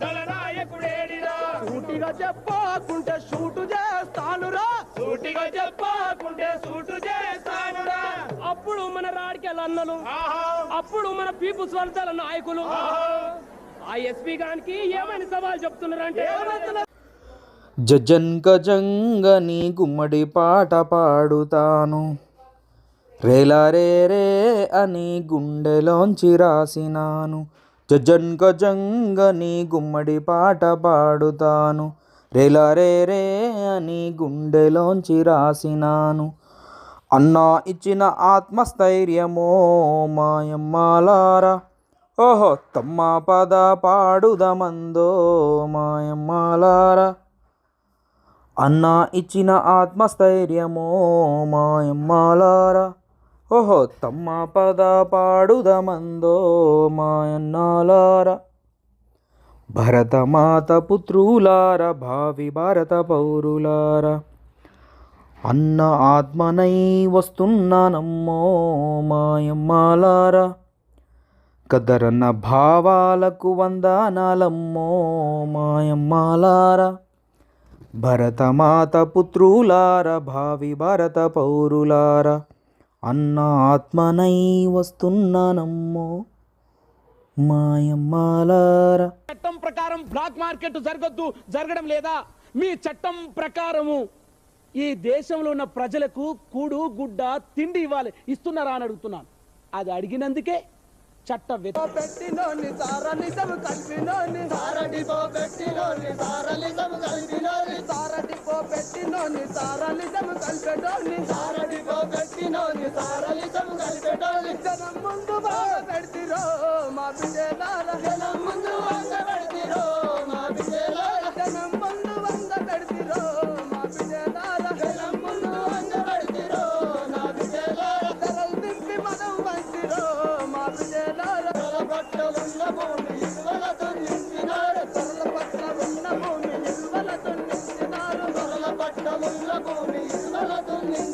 దళనాయకుడేడిరా సూటిగా చెప్పకుంటే షూటు చేస్తానురా. సూటిగా చెప్పకుంటే సూటు చేస్తానురా. అప్పుడు మన రాడికెళ్ళ అన్నలు. ఆహా. అప్పుడు మన పీపుల్స్ వర్గాల నాయకులు. ఆ ఎస్పీ గానికి ఏమని సవాల్ చెప్తున్నారంటే జజంగజంగని గుమ్మడి పాట పాడుతాను. రేలారే రే అని గుండెలోంచి రాసినాను. జజంగజంగని గుమ్మడి పాట పాడుతాను. రేలారే రే అని గుండెలోంచి రాసినాను. అన్నా ఇచ్చిన ఆత్మస్థైర్యమో మాయమ్మాలారా. ఓహో తమ్మ పద పాడుదమందో మాయమ్మాలారా. అన్న ఇచ్చిన ఆత్మస్థైర్యమో మాయమ్మాలారా. ఓహో తమ్మ పద పాడుదమందో మాయన్నాలారా. భరతమాత పుత్రులార భావి భారత పౌరులార. అన్న ఆత్మనై వస్తున్నానమ్మో మాయమ్మాలార. కదరన్న భావాలకు వందనాలమ్మో మాయమ్మాలారా. భరతమాత పుత్రులార భావి భారత పౌరులార. అన్న ఆత్మనై వస్తున్నానమ్మో మాయమ్మాలారా. చట్టం ప్రకారం బ్లాక్ మార్కెట్ జరగద్దు జరగడం లేదా? మీ చట్టం ప్రకారము ఈ దేశంలో ఉన్న ప్రజలకు కూడు గుడ్డ తిండి ఇవ్వాలి. ఇస్తున్నారా అని అడుగుతున్నాను. అది అడిగినందుకే చట్ట పెట్టినోని పెట్టినోని సారలిజం కలిపెటోని జనం ముందు బాగా పెడితిరో మా బిడ్డలార. జనం ముందు వంగ పెడితిరో మా బిడ్డలార. జనం ముందు వంగ పెడితిరో మా బిడ్డలార. జనం ముందు వంగ పెడితిరో నా బిడ్డలార. ధరలు దింపి మనం వంచిరో మా బిడ్డలార. ధరల పట్ల ఉన్న భూమి ఇసువలతో నింపినారు ధరల పట్ల ఉన్న భూమి నింపినారు ఇసువలతో నింపినారు